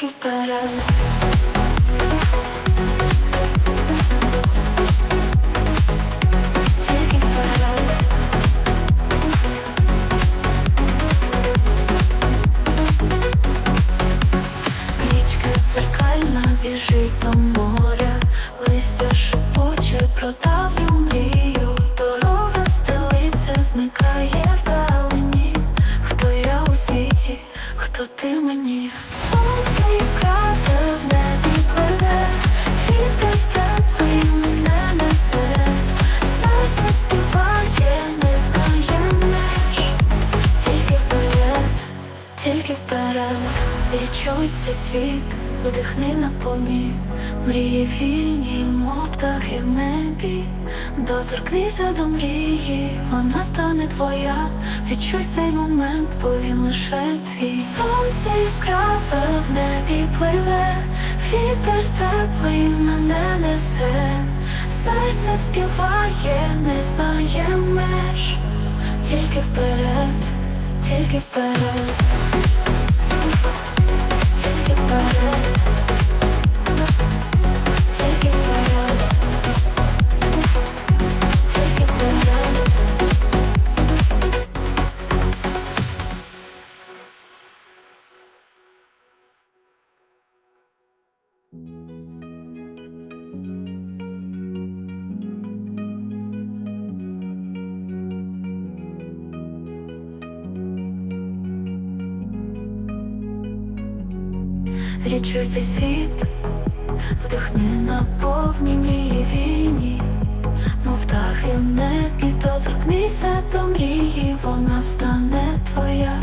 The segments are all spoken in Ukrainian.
Тільки вперед. Біжить до моря, листя шепоче про давню мрію, дорога стелиться, зникає вдалині. Хто я у світі, хто ти мені? Тільки вперед. Відчуй цей світ, вдихни на помі, мрії вільні, мов птахи в небі, доторкнися до мрії, вона стане твоя, відчуй цей момент, бо він лише твій. Сонце яскраве в небі пливе, вітер теплий мене несе, серце співає, не знає меж, тільки вперед, тільки вперед. відчуй цей світ, вдихни наповнені вільні, мов птахи в небі, доторкнися до мрії, вона стане твоя,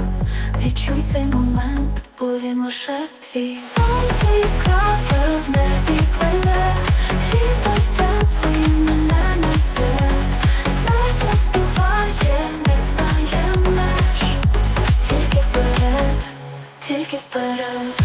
відчуй цей момент, бо він лише твій. Сонце іскра в небі пливе, вітер теплий мене несе, серце співає, не знає меж, тільки вперед, тільки вперед.